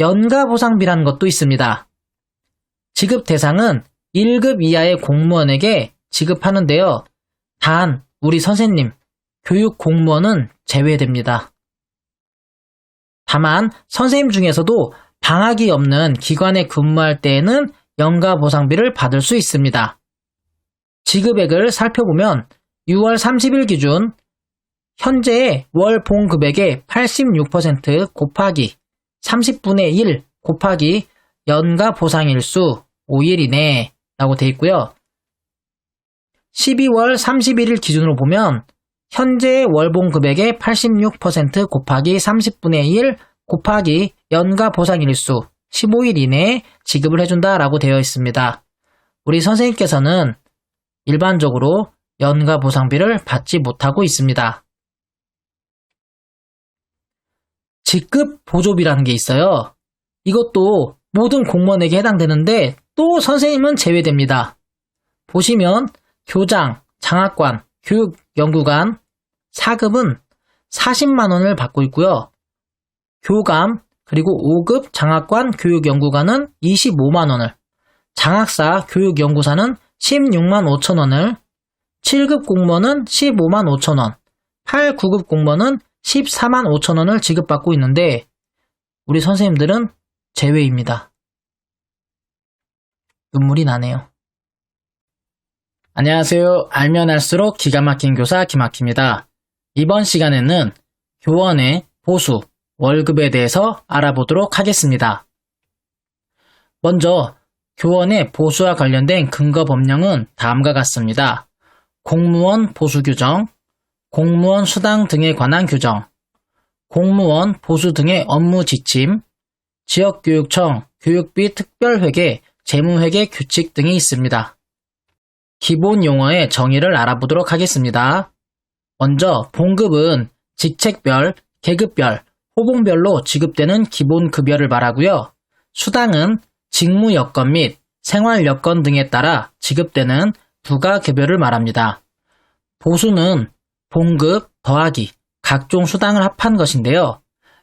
연가 보상비라는 것도 있습니다. 지급 대상은 1급 이하의 공무원에게 지급하는데요. 단, 우리 선생님, 교육 공무원은 제외됩니다. 다만, 선생님 중에서도 방학이 없는 기관에 근무할 때에는 연가 보상비를 받을 수 있습니다. 지급액을 살펴보면 6월 30일 기준 현재의 월 봉급액의 86% 곱하기 30분의 1 곱하기 연가 보상일수 5일 이내 라고 되어 있고요. 12월 31일 기준으로 보면 현재 월봉 금액의 86% 곱하기 30분의 1 곱하기 연가 보상일수 15일 이내에 지급을 해준다 라고 되어 있습니다. 우리 선생님께서는 일반적으로 연가 보상비를 받지 못하고 있습니다. 직급 보조비라는 게 있어요. 이것도 모든 공무원에게 해당되는데 또 선생님은 제외됩니다. 보시면 교장, 장학관, 교육연구관 4급은 40만원을 받고 있고요. 교감, 그리고 5급 장학관 교육연구관은 25만원을, 장학사 교육연구사는 16만 5천원을, 7급 공무원은 15만 5천원, 8, 9급 공무원은 14만 5천 원을 지급받고 있는데, 우리 선생님들은 제외입니다. 눈물이 나네요. 안녕하세요. 알면 알수록 기가 막힌 교사 김학희입니다. 이번 시간에는 교원의 보수, 월급에 대해서 알아보도록 하겠습니다. 먼저 교원의 보수와 관련된 근거 법령은 다음과 같습니다. 공무원 보수 규정, 공무원 수당 등에 관한 규정, 공무원 보수 등의 업무 지침, 지역교육청 교육비 특별회계, 재무회계 규칙 등이 있습니다. 기본 용어의 정의를 알아보도록 하겠습니다. 먼저 봉급은 직책별, 계급별, 호봉별로 지급되는 기본 급여를 말하고요. 수당은 직무 여건 및 생활 여건 등에 따라 지급되는 부가 급여를 말합니다. 보수는 봉급 더하기 각종 수당을 합한 것인데요.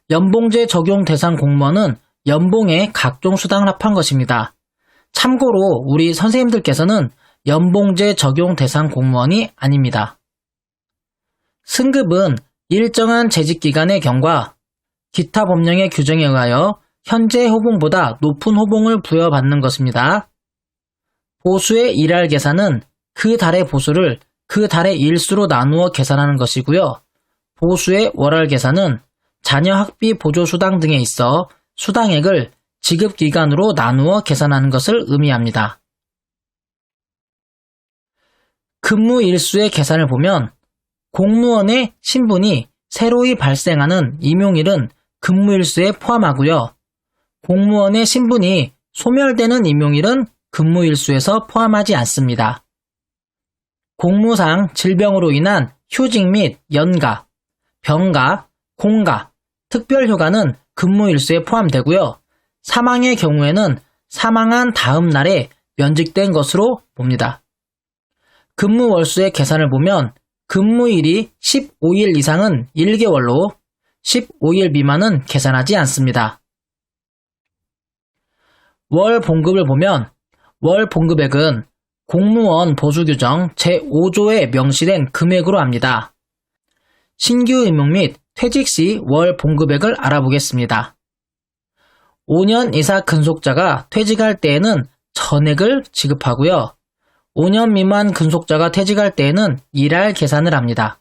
연봉제 적용 대상 공무원은 연봉의 각종 수당을 합한 것입니다. 참고로 우리 선생님들께서는 연봉제 적용 대상 공무원이 아닙니다. 승급은 일정한 재직기간의 경과 기타 법령의 규정에 의하여 현재 호봉보다 높은 호봉을 부여받는 것입니다. 보수의 일할 계산은 그 달의 보수를 그 달의 일수로 나누어 계산하는 것이고요. 보수의 월할 계산은 자녀 학비 보조 수당 등에 있어 수당액을 지급 기간으로 나누어 계산하는 것을 의미합니다. 근무 일수의 계산을 보면 공무원의 신분이 새로이 발생하는 임용일은 근무일수에 포함하고요. 공무원의 신분이 소멸되는 임용일은 근무일수에서 포함하지 않습니다. 공무상 질병으로 인한 휴직 및 연가, 병가, 공가, 특별휴가는 근무일수에 포함되고요. 사망의 경우에는 사망한 다음 날에 면직된 것으로 봅니다. 근무월수의 계산을 보면 근무일이 15일 이상은 1개월로 15일 미만은 계산하지 않습니다. 월 봉급을 보면 월 봉급액은 공무원 보수규정 제5조에 명시된 금액으로 합니다. 신규 임용 및 퇴직 시 월 봉급액을 알아보겠습니다. 5년 이사 근속자가 퇴직할 때에는 전액을 지급하고요. 5년 미만 근속자가 퇴직할 때에는 일할 계산을 합니다.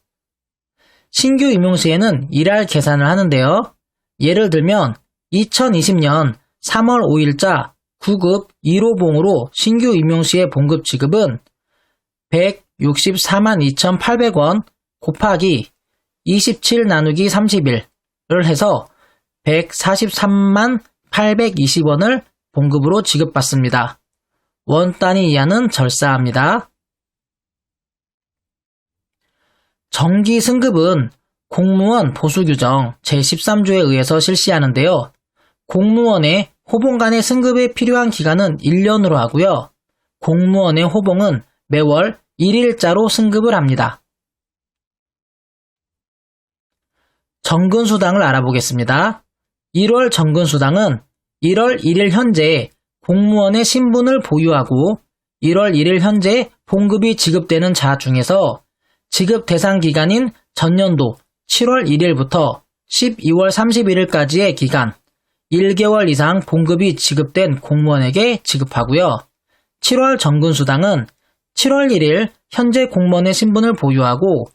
신규 임용 시에는 일할 계산을 하는데요. 예를 들면 2020년 3월 5일자 9급 1호 봉으로 신규 임용 시의 봉급 지급은 164만 2,800원 곱하기 27 나누기 31을 해서 143만 820원을 봉급으로 지급받습니다. 원 단위 이하는 절사합니다. 정기 승급은 공무원 보수 규정 제13조에 의해서 실시하는데요. 공무원의 호봉 간의 승급에 필요한 기간은 1년으로 하고요. 공무원의 호봉은 매월 1일자로 승급을 합니다. 정근수당을 알아보겠습니다. 1월 정근수당은 1월 1일 현재 공무원의 신분을 보유하고 1월 1일 현재 봉급이 지급되는 자 중에서 지급 대상 기간인 전년도 7월 1일부터 12월 31일까지의 기간 1개월 이상 봉급이 지급된 공무원에게 지급하고요. 7월 정근수당은 7월 1일 현재 공무원의 신분을 보유하고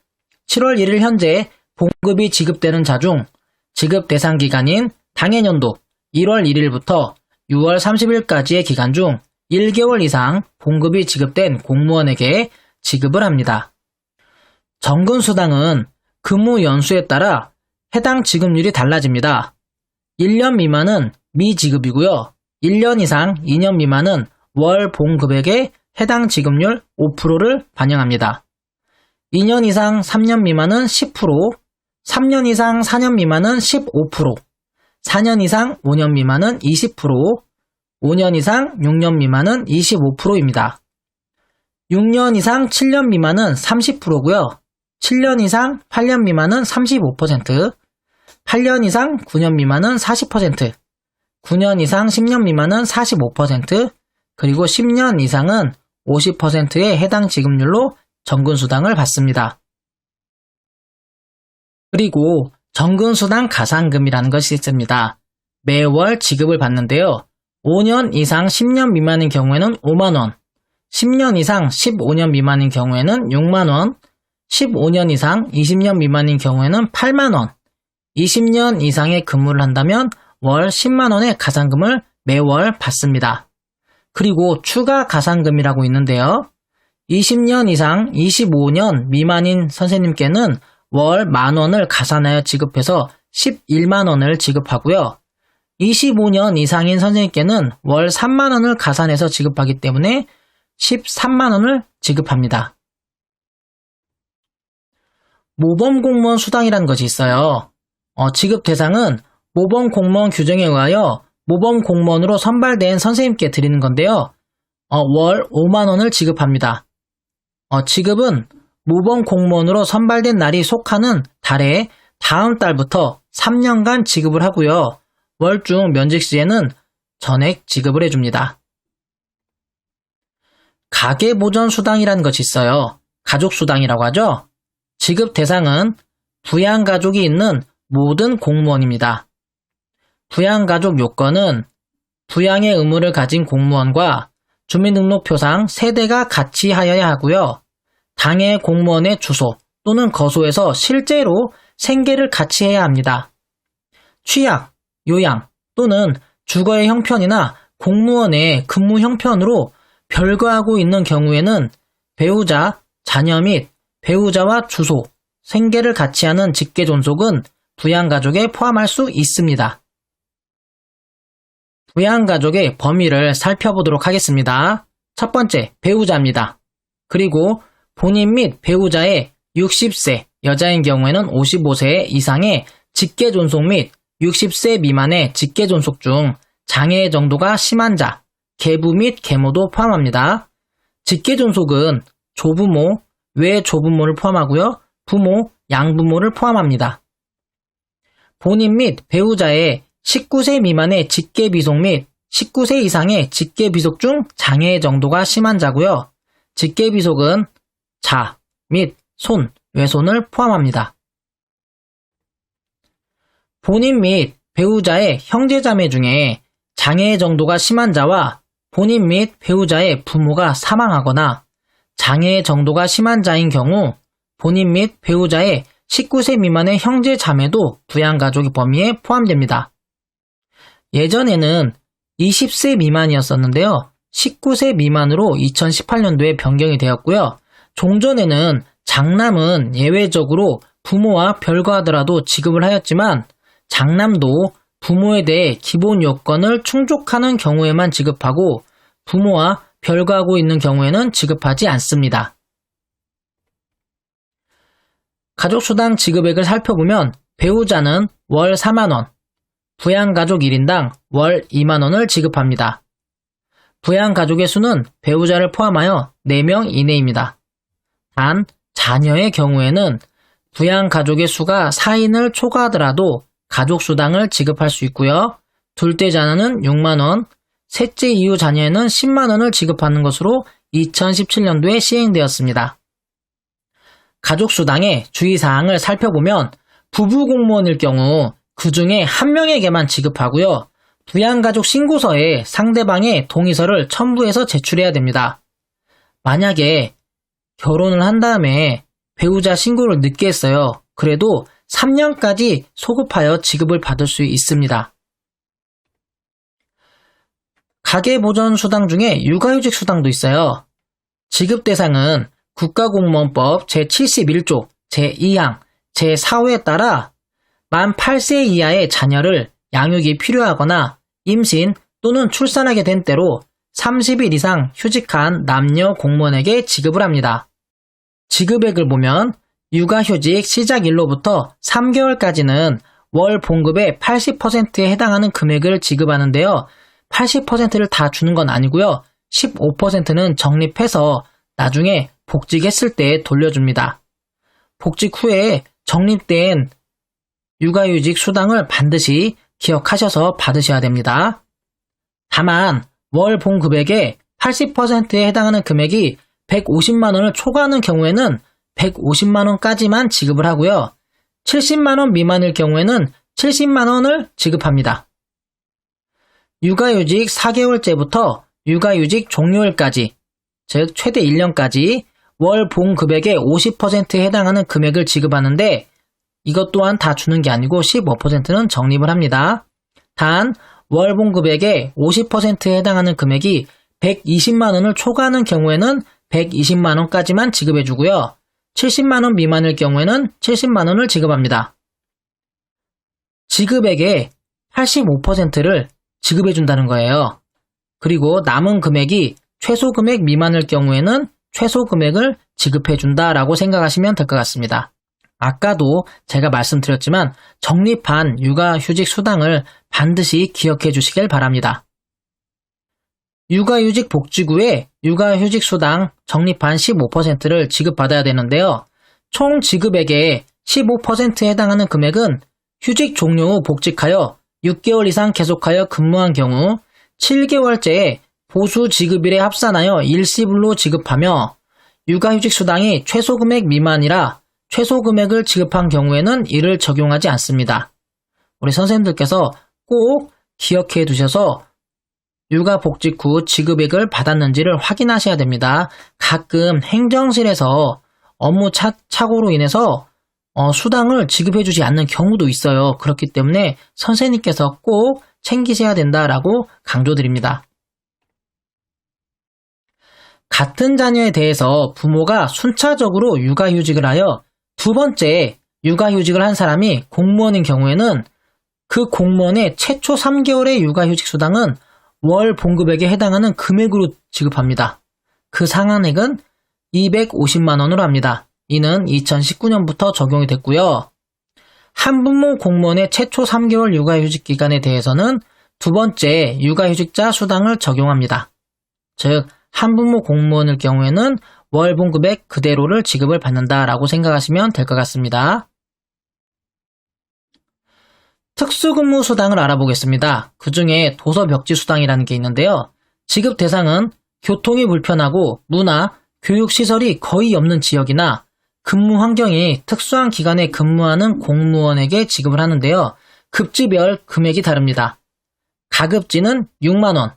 7월 1일 현재 봉급이 지급되는 자 중 지급 대상 기간인 당해년도 1월 1일부터 6월 30일까지의 기간 중 1개월 이상 봉급이 지급된 공무원에게 지급을 합니다. 정근수당은 근무 연수에 따라 해당 지급률이 달라집니다. 1년 미만은 미지급이고요. 1년 이상 2년 미만은 월 봉급액의 해당 지급률 5%를 반영합니다. 2년 이상 3년 미만은 10%, 3년 이상 4년 미만은 15%, 4년 이상 5년 미만은 20%, 5년 이상 6년 미만은 25%입니다. 6년 이상 7년 미만은 30%고요. 7년 이상 8년 미만은 35%, 8년 이상 9년 미만은 40%, 9년 이상 10년 미만은 45%, 그리고 10년 이상은 50%의 해당 지급률로 정근수당을 받습니다. 그리고 정근수당 가산금이라는 것이 있습니다. 매월 지급을 받는데요. 5년 이상 10년 미만인 경우에는 5만원, 10년 이상 15년 미만인 경우에는 6만원, 15년 이상 20년 미만인 경우에는 8만원, 20년 이상의 근무를 한다면 월 10만원의 가산금을 매월 받습니다. 그리고 추가 가산금이라고 있는데요. 20년 이상 25년 미만인 선생님께는 월 만원을 가산하여 지급해서 11만원을 지급하고요. 25년 이상인 선생님께는 월 3만원을 가산해서 지급하기 때문에 13만원을 지급합니다. 모범 공무원 수당이라는 것이 있어요. 어, 지급 대상은 모범 공무원 규정에 의하여 모범 공무원으로 선발된 선생님께 드리는 건데요. 어, 월 5만 원을 지급합니다. 어, 지급은 모범 공무원으로 선발된 날이 속하는 달에 다음 달부터 3년간 지급을 하고요. 월중 면직 시에는 전액 지급을 해줍니다. 가계보전 수당이라는 것이 있어요. 가족수당이라고 하죠. 지급 대상은 부양가족이 있는 모든 공무원입니다. 부양가족 요건은 부양의 의무를 가진 공무원과 주민등록표상 세대가 같이 하여야 하고요. 당해 공무원의 주소 또는 거소에서 실제로 생계를 같이 해야 합니다. 취약, 요양 또는 주거의 형편이나 공무원의 근무 형편으로 별거하고 있는 경우에는 배우자, 자녀 및 배우자와 주소, 생계를 같이 하는 직계 존속은 부양가족에 포함할 수 있습니다. 부양가족의 범위를 살펴보도록 하겠습니다. 첫 번째, 배우자입니다. 그리고 본인 및 배우자의 60세, 여자인 경우에는 55세 이상의 직계 존속 및 60세 미만의 직계 존속 중 장애 정도가 심한 자, 계부 및 계모도 포함합니다. 직계 존속은 조부모, 외조부모를 포함하고요. 부모, 양부모를 포함합니다. 본인 및 배우자의 19세 미만의 직계 비속 및 19세 이상의 직계 비속 중 장애 정도가 심한 자고요. 직계 비속은 자 및 손, 외손을 포함합니다. 본인 및 배우자의 형제자매 중에 장애 정도가 심한 자와 본인 및 배우자의 부모가 사망하거나 장애 정도가 심한 자인 경우 본인 및 배우자의 19세 미만의 형제 자매도 부양가족의 범위에 포함됩니다. 예전에는 20세 미만이었었는데요. 19세 미만으로 2018년도에 변경이 되었고요. 종전에는 장남은 예외적으로 부모와 별거하더라도 지급을 하였지만 장남도 부모에 대해 기본 요건을 충족하는 경우에만 지급하고 부모와 별거하고 있는 경우에는 지급하지 않습니다. 가족수당 지급액을 살펴보면 배우자는 월 4만원, 부양가족 1인당 월 2만원을 지급합니다. 부양가족의 수는 배우자를 포함하여 4명 이내입니다. 단, 자녀의 경우에는 부양가족의 수가 4인을 초과하더라도 가족수당을 지급할 수 있고요. 둘째 자녀는 6만원, 셋째 이후 자녀에는 10만원을 지급하는 것으로 2017년도에 시행되었습니다. 가족수당의 주의사항을 살펴보면 부부 공무원일 경우 그 중에 한 명에게만 지급하고요. 부양가족 신고서에 상대방의 동의서를 첨부해서 제출해야 됩니다. 만약에 결혼을 한 다음에 배우자 신고를 늦게 했어요. 그래도 3년까지 소급하여 지급을 받을 수 있습니다. 가계보전수당 중에 육아휴직 수당도 있어요. 지급 대상은 국가공무원법 제71조 제2항 제4호에 따라 만 8세 이하의 자녀를 양육이 필요하거나 임신 또는 출산하게 된 때로 30일 이상 휴직한 남녀 공무원에게 지급을 합니다. 지급액을 보면 육아휴직 시작일로부터 3개월까지는 월 봉급의 80%에 해당하는 금액을 지급하는데요. 80%를 다 주는 건 아니고요. 15%는 적립해서 나중에 복직했을 때 돌려줍니다. 복직 후에 적립된 육아휴직 수당을 반드시 기억하셔서 받으셔야 됩니다. 다만 월 봉급액의 80%에 해당하는 금액이 150만 원을 초과하는 경우에는 150만 원까지만 지급을 하고요. 70만 원 미만일 경우에는 70만 원을 지급합니다. 육아휴직 4개월째부터 육아휴직 종료일까지, 즉 최대 1년까지 월 봉급액의 50%에 해당하는 금액을 지급하는데 이것 또한 다 주는 게 아니고 15%는 적립을 합니다. 단월 봉급액의 50%에 해당하는 금액이 120만원을 초과하는 경우에는 120만원까지만 지급해주고요. 70만원 미만일 경우에는 70만원을 지급합니다. 지급액의 85%를 지급해준다는 거예요. 그리고 남은 금액이 최소 금액 미만일 경우에는 최소 금액을 지급해 준다라고 생각하시면 될 것 같습니다. 아까도 제가 말씀드렸지만 적립한 육아휴직 수당을 반드시 기억해 주시길 바랍니다. 육아휴직 복직 후에 육아휴직 수당 적립한 15%를 지급받아야 되는데요. 총 지급액의 15%에 해당하는 금액은 휴직 종료 후 복직하여 6개월 이상 계속하여 근무한 경우 7개월째에 보수 지급일에 합산하여 일시불로 지급하며 육아휴직 수당이 최소 금액 미만이라 최소 금액을 지급한 경우에는 이를 적용하지 않습니다. 우리 선생님들께서 꼭 기억해 두셔서 육아 복직 후 지급액을 받았는지를 확인하셔야 됩니다. 가끔 행정실에서 업무 차, 착오로 인해서 어, 수당을 지급해 주지 않는 경우도 있어요. 그렇기 때문에 선생님께서 꼭 챙기셔야 된다라고 강조드립니다. 같은 자녀에 대해서 부모가 순차적으로 육아휴직을 하여 두 번째 육아휴직을 한 사람이 공무원인 경우에는 그 공무원의 최초 3개월의 육아휴직 수당은 월 봉급액에 해당하는 금액으로 지급합니다. 그 상한액은 250만원으로 합니다. 이는 2019년부터 적용이 됐고요. 한부모 공무원의 최초 3개월 육아휴직 기간에 대해서는 두 번째 육아휴직자 수당을 적용합니다. 즉, 한부모 공무원일 경우에는 월 봉급액 그대로를 지급을 받는다라고 생각하시면 될 것 같습니다. 특수근무 수당을 알아보겠습니다. 그 중에 도서벽지 수당이라는 게 있는데요. 지급 대상은 교통이 불편하고 문화, 교육시설이 거의 없는 지역이나 근무 환경이 특수한 기관에 근무하는 공무원에게 지급을 하는데요. 급지별 금액이 다릅니다. 가급지는 6만원,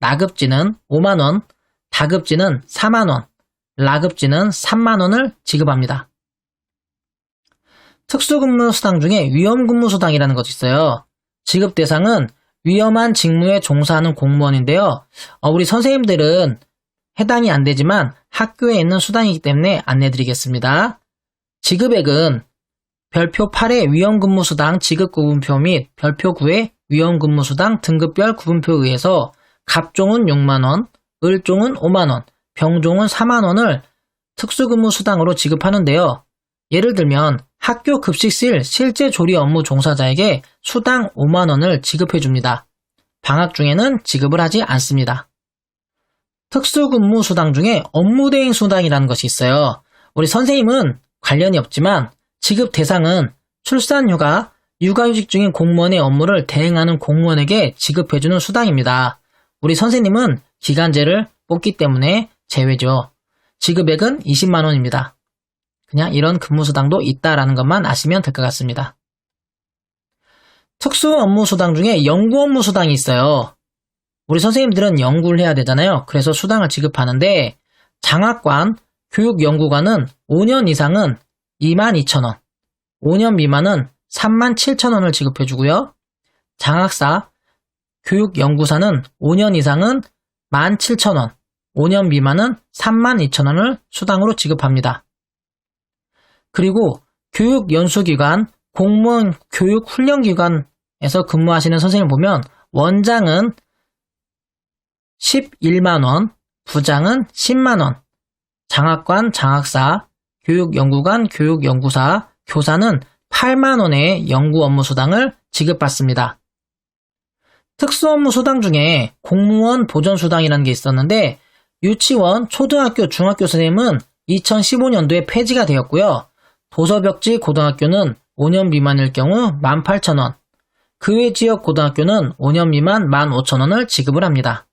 나급지는 5만원, 다급지는 4만원, 라급지는 3만원을 지급합니다. 특수근무 수당 중에 위험근무 수당이라는 것이 있어요. 지급 대상은 위험한 직무에 종사하는 공무원인데요. 어, 우리 선생님들은 해당이 안 되지만 학교에 있는 수당이기 때문에 안내드리겠습니다. 지급액은 별표 8의 위험근무 수당 지급 구분표 및 별표 9의 위험근무 수당 등급별 구분표에 의해서 갑종은 6만원, 을종은 5만원, 병종은 4만원을 특수근무 수당으로 지급하는데요. 예를 들면 학교 급식실 실제 조리 업무 종사자에게 수당 5만원을 지급해 줍니다. 방학 중에는 지급을 하지 않습니다. 특수근무 수당 중에 업무대행 수당이라는 것이 있어요. 우리 선생님은 관련이 없지만 지급 대상은 출산휴가, 육아휴직 중인 공무원의 업무를 대행하는 공무원에게 지급해주는 수당입니다. 우리 선생님은 기간제를 뽑기 때문에 제외죠. 지급액은 20만원입니다. 그냥 이런 근무수당도 있다라는 것만 아시면 될 것 같습니다. 특수 업무 수당 중에 연구 업무 수당이 있어요. 우리 선생님들은 연구를 해야 되잖아요. 그래서 수당을 지급하는데 장학관, 교육연구관은 5년 이상은 22,000원, 5년 미만은 37,000원을 지급해주고요. 장학사, 교육연구사는 5년 이상은 17,000원, 5년 미만은 32,000원을 수당으로 지급합니다. 그리고 교육 연수기관, 공무원 교육 훈련기관에서 근무하시는 선생님 보면 원장은 11만원, 부장은 10만원, 장학관, 장학사, 교육연구관, 교육연구사, 교사는 8만원의 연구 업무 수당을 지급받습니다. 특수 업무 수당 중에 공무원 보전 수당이라는 게 있었는데 유치원, 초등학교, 중학교 선생님은 2015년도에 폐지가 되었고요. 도서벽지 고등학교는 5년 미만일 경우 18,000원, 그 외 지역 고등학교는 5년 미만 15,000원을 지급을 합니다.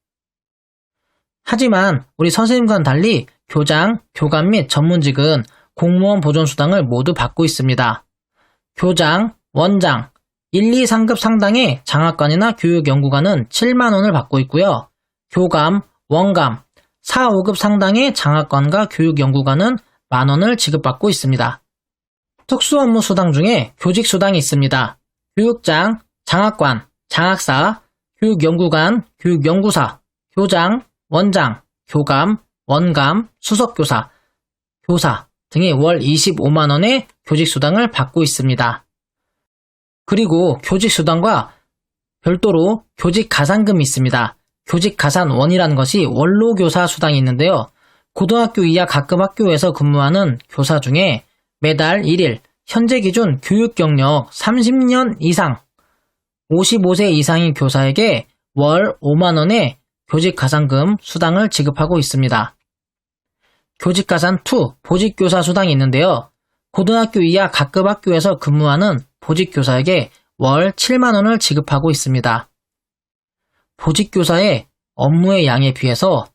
하지만 우리 선생님과는 달리 교장, 교감 및 전문직은 공무원 보존수당을 모두 받고 있습니다. 교장, 원장, 1, 2, 3급 상당의 장학관이나 교육연구관은 7만원을 받고 있고요. 교감, 원감, 4, 5급 상당의 장학관과 교육연구관은 만원을 지급받고 있습니다. 특수 업무 수당 중에 교직 수당이 있습니다. 교육장, 장학관, 장학사, 교육연구관, 교육연구사, 교장, 원장, 교감, 원감, 수석교사, 교사 등이 월 25만원의 교직 수당을 받고 있습니다. 그리고 교직 수당과 별도로 교직 가산금이 있습니다. 교직 가산원이라는 것이 원로 교사 수당이 있는데요. 고등학교 이하 각급 학교에서 근무하는 교사 중에 매달 1일 현재 기준 교육 경력 30년 이상 55세 이상인 교사에게 월 5만원의 교직 가산금 수당을 지급하고 있습니다. 교직 가산 2 보직 교사 수당이 있는데요. 고등학교 이하 각급 학교에서 근무하는 보직교사에게 월 7만원을 지급하고 있습니다. 보직교사의 업무의 양에 비해서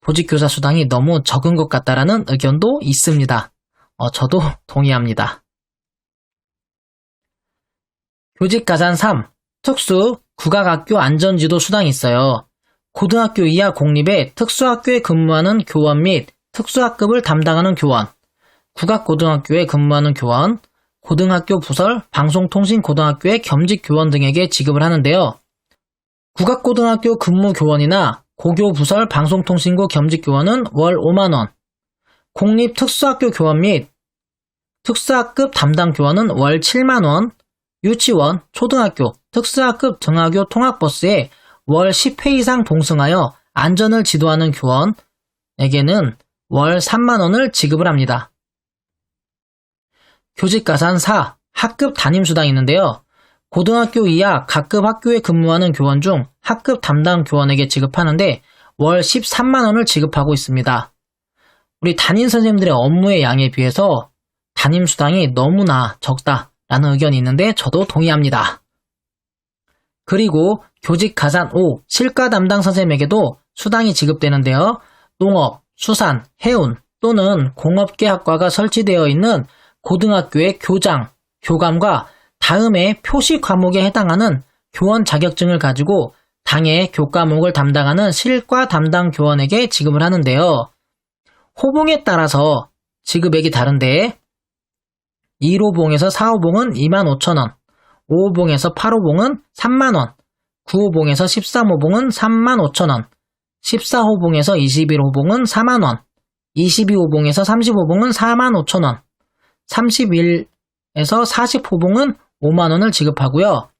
보직교사 수당이 너무 적은 것 같다라는 의견도 있습니다. 어, 저도 동의합니다. 교직가산 3. 특수 국악학교 안전지도 수당이 있어요. 고등학교 이하 공립의 특수학교에 근무하는 교원 및 특수학급을 담당하는 교원, 국악고등학교에 근무하는 교원, 고등학교 부설 방송통신고등학교의 겸직 교원 등에게 지급을 하는데요. 국악고등학교 근무 교원이나 고교 부설 방송통신고 겸직 교원은 월 5만원, 공립 특수학교 교원 및 특수학급 담당 교원은 월 7만원, 유치원, 초등학교, 특수학급 등하교 통학버스에 월 10회 이상 동승하여 안전을 지도하는 교원에게는 월 3만원을 지급을 합니다. 교직가산 4. 학급 담임수당이 있는데요. 고등학교 이하 각급 학교에 근무하는 교원 중 학급 담당 교원에게 지급하는데 월 13만원을 지급하고 있습니다. 우리 담임 선생님들의 업무의 양에 비해서 담임 수당이 너무나 적다라는 의견이 있는데 저도 동의합니다. 그리고 교직 가산 5 실과 담당 선생님에게도 수당이 지급되는데요. 농업, 수산, 해운 또는 공업계 학과가 설치되어 있는 고등학교의 교장, 교감과 다음에 표시 과목에 해당하는 교원 자격증을 가지고 당의 교과목을 담당하는 실과 담당 교원에게 지급을 하는데요. 호봉에 따라서 지급액이 다른데 1호봉에서 4호봉은 25,000원, 5호봉에서 8호봉은 3만원, 9호봉에서 13호봉은 35,000원, 14호봉에서 21호봉은 4만원, 22호봉에서 35호봉은 4만 5천원, 31에서 40호봉은 5만원을 지급하고요.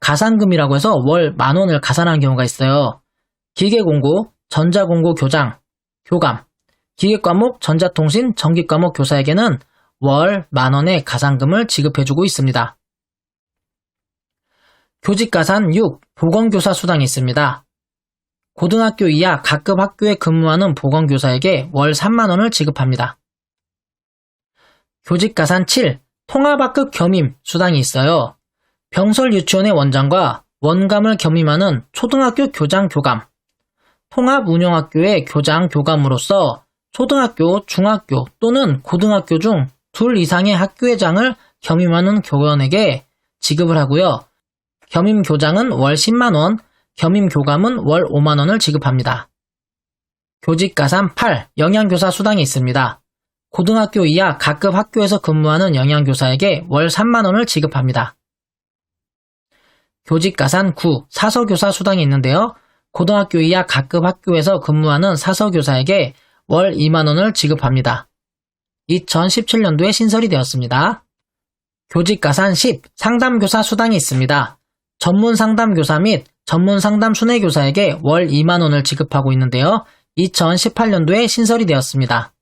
가산금이라고 해서 월 만원을 가산하는 경우가 있어요. 기계공고, 전자공고 교장, 교감, 기계과목, 전자통신, 전기과목 교사에게는 월 만원의 가산금을 지급해주고 있습니다. 교직가산 6, 보건교사 수당이 있습니다. 고등학교 이하 각급 학교에 근무하는 보건교사에게 월 3만원을 지급합니다. 교직가산 7, 통합학급 겸임 수당이 있어요. 병설 유치원의 원장과 원감을 겸임하는 초등학교 교장 교감, 통합 운영학교의 교장 교감으로서 초등학교, 중학교 또는 고등학교 중 둘 이상의 학교회장을 겸임하는 교원에게 지급을 하고요. 겸임 교장은 월 10만원, 겸임 교감은 월 5만원을 지급합니다. 교직 가산 8. 영양교사 수당이 있습니다. 고등학교 이하 각급 학교에서 근무하는 영양교사에게 월 3만원을 지급합니다. 교직 가산 9. 사서교사 수당이 있는데요. 고등학교 이하 각급 학교에서 근무하는 사서교사에게 월 2만원을 지급합니다. 2017년도에 신설이 되었습니다. 교직 가산 10. 상담교사 수당이 있습니다. 전문 상담교사 및 전문 상담 순회교사에게 월 2만원을 지급하고 있는데요. 2018년도에 신설이 되었습니다.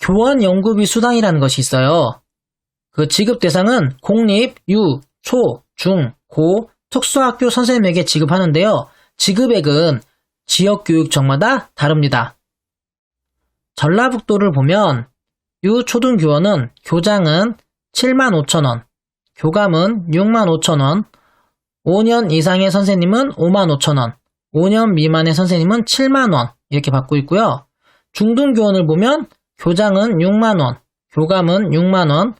교원 연구비 수당이라는 것이 있어요. 그 지급 대상은 공립, 유, 초, 중, 고, 특수학교 선생님에게 지급하는데요. 지급액은 지역교육청마다 다릅니다. 전라북도를 보면 유초등교원은 교장은 7만 5천원, 교감은 6만 5천원, 5년 이상의 선생님은 5만 5천원, 5년 미만의 선생님은 7만원 이렇게 받고 있고요. 중등교원을 보면 교장은 6만원, 교감은 6만원,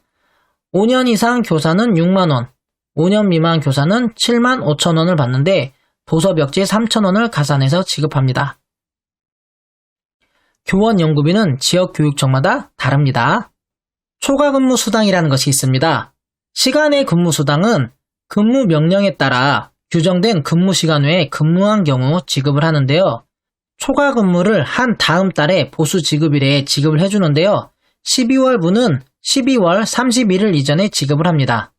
5년 이상 교사는 6만원, 5년 미만 교사는 7만 5천원을 받는데 도서벽지 3천원을 가산해서 지급합니다. 교원 연구비는 지역 교육청마다 다릅니다. 초과 근무 수당이라는 것이 있습니다. 시간의 근무 수당은 근무 명령에 따라 규정된 근무 시간 외에 근무한 경우 지급을 하는데요. 초과 근무를 한 다음 달에 보수 지급일에 지급을 해주는데요. 12월분은 12월 31일 이전에 지급을 합니다.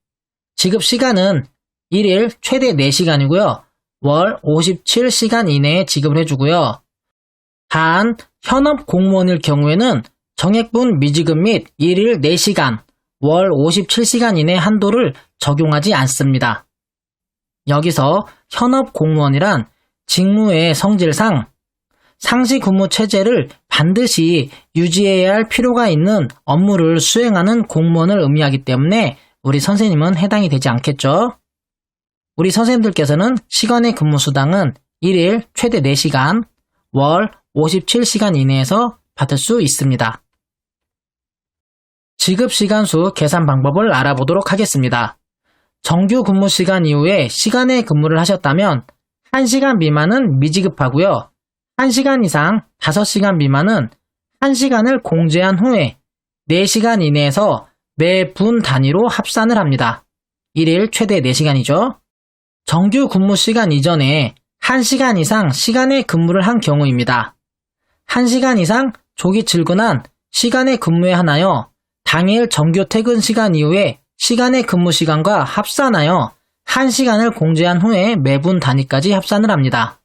지급 시간은 1일 최대 4시간이고요. 월 57시간 이내에 지급을 해주고요. 단 현업 공무원일 경우에는 정액분 미지급 및 1일 4시간, 월 57시간 이내 한도를 적용하지 않습니다. 여기서 현업 공무원이란 직무의 성질상 상시 근무 체제를 반드시 유지해야 할 필요가 있는 업무를 수행하는 공무원을 의미하기 때문에 우리 선생님은 해당이 되지 않겠죠. 우리 선생님들께서는 시간의 근무 수당은 1일 최대 4시간, 월 57시간 이내에서 받을 수 있습니다. 지급 시간 수 계산 방법을 알아보도록 하겠습니다. 정규 근무 시간 이후에 시간의 근무를 하셨다면 1시간 미만은 미지급하고요. 1시간 이상 5시간 미만은 1시간을 공제한 후에 4시간 이내에서 매 분 단위로 합산을 합니다. 1일 최대 4시간이죠. 정규 근무 시간 이전에 1시간 이상 시간의 근무를 한 경우입니다. 1시간 이상 조기 출근한 시간의 근무에 하나요. 당일 정규 퇴근 시간 이후에 시간의 근무 시간과 합산하여 1시간을 공제한 후에 매분 단위까지 합산을 합니다.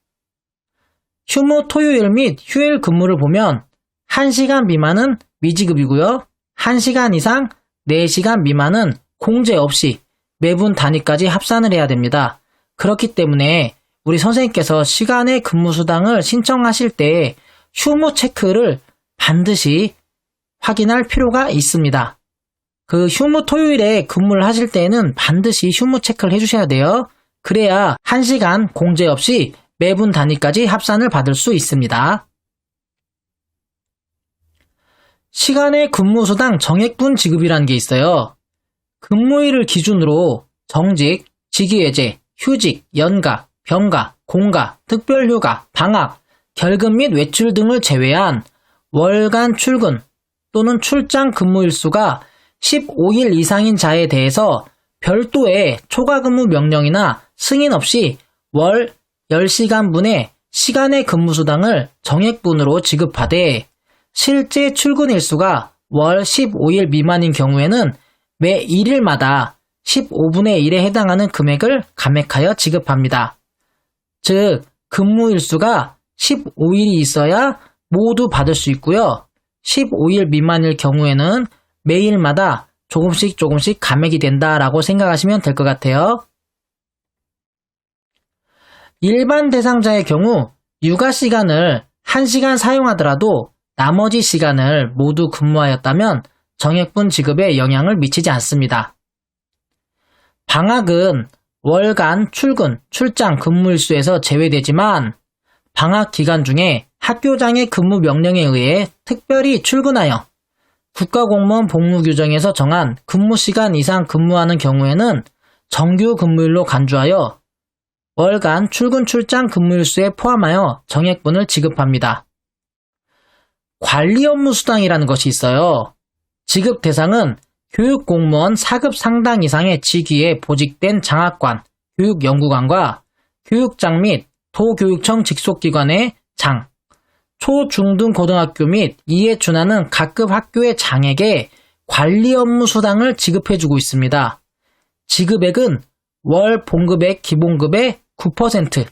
휴무 토요일 및 휴일 근무를 보면 1시간 미만은 미지급이고요. 1시간 이상 4시간 미만은 공제 없이 매분 단위까지 합산을 해야 됩니다. 그렇기 때문에 우리 선생님께서 시간의 근무 수당을 신청하실 때 휴무 체크를 반드시 확인할 필요가 있습니다. 그 휴무 토요일에 근무를 하실 때에는 반드시 휴무 체크를 해주셔야 돼요. 그래야 1시간 공제 없이 매분 단위까지 합산을 받을 수 있습니다. 시간의 근무수당 정액분 지급이라는 게 있어요. 근무일을 기준으로 정직, 직위해제, 휴직, 연가, 병가, 공가, 특별휴가, 방학, 결근 및 외출 등을 제외한 월간 출근 또는 출장 근무일수가 15일 이상인 자에 대해서 별도의 초과 근무 명령이나 승인 없이 월 10시간분의 시간의 근무수당을 정액분으로 지급하되 실제 출근 일수가 월 15일 미만인 경우에는 매 1일마다 15분의 1에 해당하는 금액을 감액하여 지급합니다. 즉, 근무 일수가 15일이 있어야 모두 받을 수 있고요. 15일 미만일 경우에는 매일마다 조금씩 조금씩 감액이 된다라고 생각하시면 될 것 같아요. 일반 대상자의 경우 육아 시간을 1시간 사용하더라도 나머지 시간을 모두 근무하였다면 정액분 지급에 영향을 미치지 않습니다. 방학은 월간 출근, 출장 근무일수에서 제외되지만 방학 기간 중에 학교장의 근무 명령에 의해 특별히 출근하여 국가공무원 복무 규정에서 정한 근무 시간 이상 근무하는 경우에는 정규 근무일로 간주하여 월간 출근 출장 근무일수에 포함하여 정액분을 지급합니다. 관리 업무 수당이라는 것이 있어요. 지급 대상은 교육 공무원 4급 상당 이상의 직위에 보직된 장학관, 교육연구관과 교육장 및 도교육청 직속기관의 장, 초, 중 등 고등학교 및 이에 준하는 각급 학교의 장에게 관리 업무 수당을 지급해주고 있습니다. 지급액은 월 봉급액 기본급의 9%,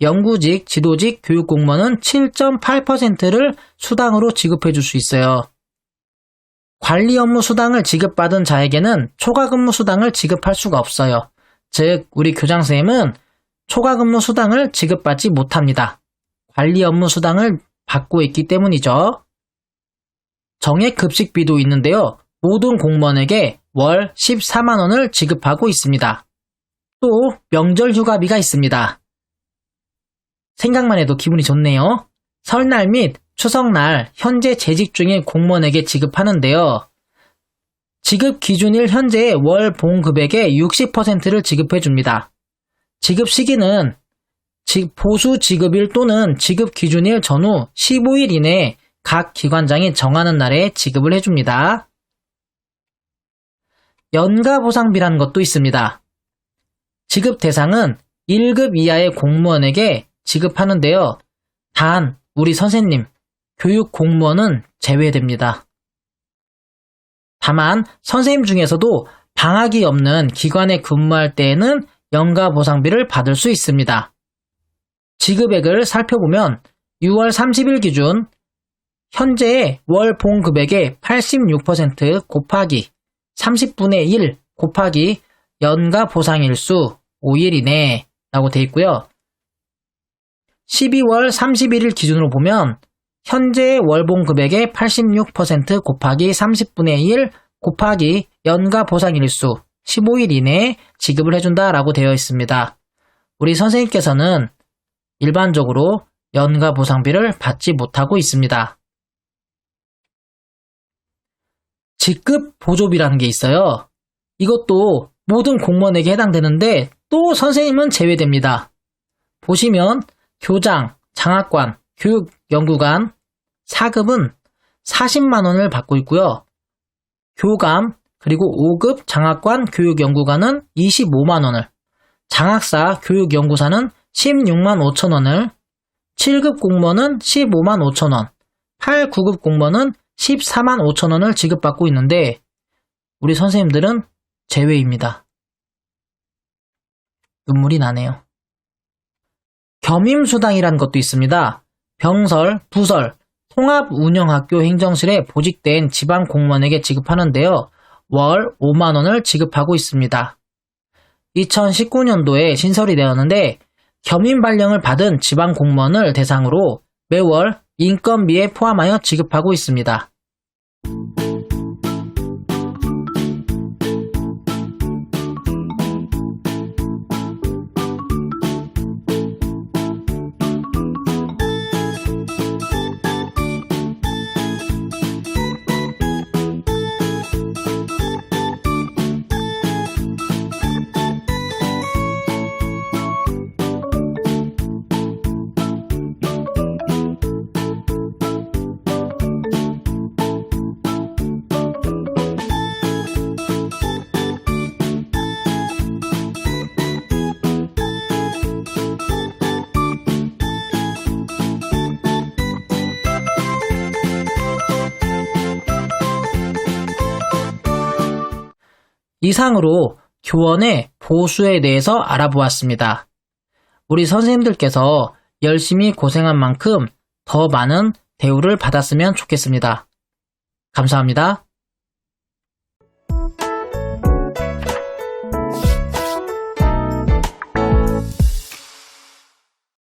연구직, 지도직 교육 공무원은 7.8%를 수당으로 지급해 줄 수 있어요. 관리 업무 수당을 지급받은 자에게는 초과 근무 수당을 지급할 수가 없어요. 즉, 우리 교장선생님은 초과 근무 수당을 지급받지 못합니다. 관리 업무 수당을 받고 있기 때문이죠. 정액 급식비도 있는데요. 모든 공무원에게 월 14만원을 지급하고 있습니다. 또 명절 휴가비가 있습니다. 생각만 해도 기분이 좋네요. 설날 및 추석날 현재 재직 중인 공무원에게 지급하는데요. 지급 기준일 현재의 월 봉급액의 60%를 지급해 줍니다. 지급 시기는 보수 지급일 또는 지급 기준일 전후 15일 이내에 각 기관장이 정하는 날에 지급을 해줍니다. 연가 보상비라는 것도 있습니다. 지급 대상은 1급 이하의 공무원에게 지급하는데요. 단, 우리 선생님, 교육 공무원은 제외됩니다. 다만, 선생님 중에서도 방학이 없는 기관에 근무할 때에는 연가 보상비를 받을 수 있습니다. 지급액을 살펴보면 6월 30일 기준 현재의 월 봉급액의 86% 곱하기 30분의 1 곱하기 연가 보상일수 5일 이내 라고 되어 있고요. 12월 31일 기준으로 보면 현재 월봉 금액의 86% 곱하기 30분의 1 곱하기 연가 보상일수 15일 이내에 지급을 해준다라고 되어 있습니다. 우리 선생님께서는 일반적으로 연가 보상비를 받지 못하고 있습니다. 직급 보조비라는 게 있어요. 이것도 모든 공무원에게 해당되는데 또 선생님은 제외됩니다. 보시면 교장, 장학관, 교육연구관 4급은 40만원을 받고 있고요. 교감, 그리고 5급 장학관 교육연구관은 25만원을, 장학사 교육연구사는 16만 5천원을, 7급 공무원은 15만 5천원, 8, 9급 공무원은 14만 5천원을 지급받고 있는데, 우리 선생님들은 제외입니다. 눈물이 나네요. 겸임수당이라는 것도 있습니다. 병설, 부설, 통합운영학교 행정실에 보직된 지방 공무원에게 지급하는데요. 월 5만원을 지급하고 있습니다. 2019년도에 신설이 되었는데 겸임 발령을 받은 지방 공무원을 대상으로 매월 인건비에 포함하여 지급하고 있습니다. 이상으로 교원의 보수에 대해서 알아보았습니다. 우리 선생님들께서 열심히 고생한 만큼 더 많은 대우를 받았으면 좋겠습니다. 감사합니다.